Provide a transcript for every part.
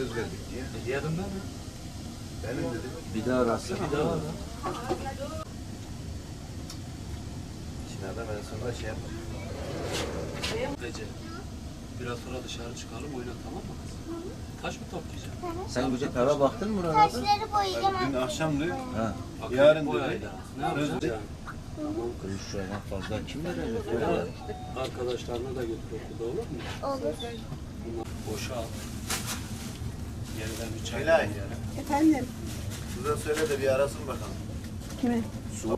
söz verdik diye. Yarın ben mi? Benim dedim. Bir daha rastla. Bir daha ara. Şimdi adam en sonunda şey yapmadı. Gece. Biraz sonra dışarı çıkalım oyna tamam mı kız? Taş mı toplayacaksın? Sen gidip eve baktın mı Murat abi? Taşları boyayacağım. Dün akşam diyor. Ha. Bakın Yarın ayda. Ne yapacaksın? Kız şu an fazla kim verecek? Arkadaşlarına da götür okulda olur mu? Olur. Boşa al. Yeniden bir çay Helal. Efendim, Suza söyle de bir arasın bakalım. kime? Şimdi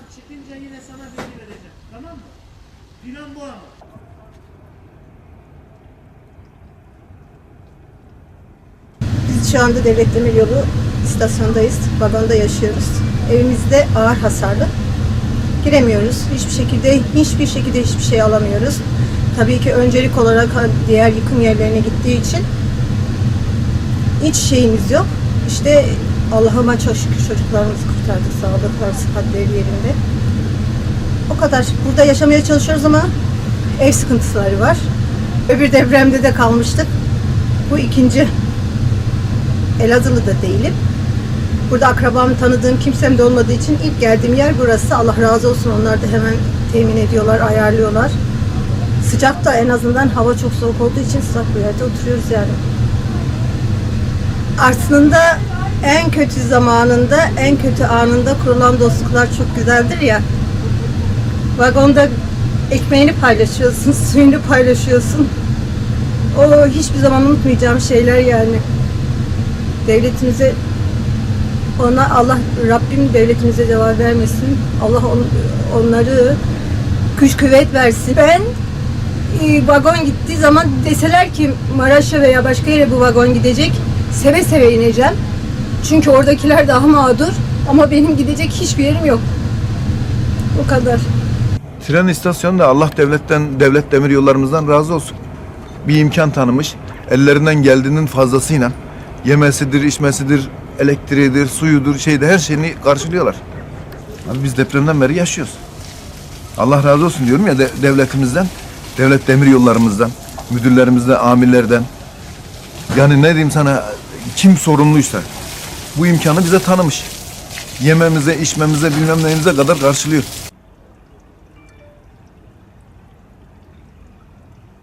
buradan çıkınca yine sana bilgi vereceğim. Tamam mı? Plan bu ama. Biz şu anda Devlet Demir Yolu istasyondayız. Vagonda yaşıyoruz. Evimizde ağır hasarlı. Giremiyoruz. Hiçbir şekilde hiçbir şekilde hiçbir şey alamıyoruz. Tabii ki öncelik olarak diğer yıkım yerlerine gittiği için hiç şeyimiz yok. İşte Allah'ıma çok şükür çocuklarımızı kurtardık. Sağlıklar, sıhhatleri yerinde. O kadar. Burada yaşamaya çalışıyoruz ama ev sıkıntıları var. Öbür depremde de kalmıştık. Bu ikinci Elazığlı da değilim. Burada akrabam tanıdığım kimsem de olmadığı için ilk geldiğim yer burası. Allah razı olsun onlar da hemen temin ediyorlar, ayarlıyorlar. Sıcak da en azından hava çok soğuk olduğu için sıcak bir yerde oturuyoruz yani. Aslında en kötü zamanında, en kötü anında kurulan dostluklar çok güzeldir ya. Vagonda ekmeğini paylaşıyorsun, suyunu paylaşıyorsun. O hiçbir zaman unutmayacağım şeyler yani devletimize ona Allah Rabbim devletimize cevap vermesin. Allah on- onları güç kuvvet versin. Ben e, vagon gittiği zaman deseler ki Maraş'a veya başka yere bu vagon gidecek seve seve ineceğim. Çünkü oradakiler daha mağdur ama benim gidecek hiçbir yerim yok. O kadar. Tren istasyonunda Allah devletten, devlet demir yollarımızdan razı olsun. Bir imkan tanımış, ellerinden geldiğinin fazlasıyla yemesidir, içmesidir, elektriğidir, suyudur, şeyde her şeyini karşılıyorlar. Abi biz depremden beri yaşıyoruz. Allah razı olsun diyorum ya de- devletimizden, devlet demir yollarımızdan, müdürlerimizden, amirlerden. Yani ne diyeyim sana, kim sorumluysa bu imkanı bize tanımış. Yememize, içmemize, bilmem neyimize kadar karşılıyor.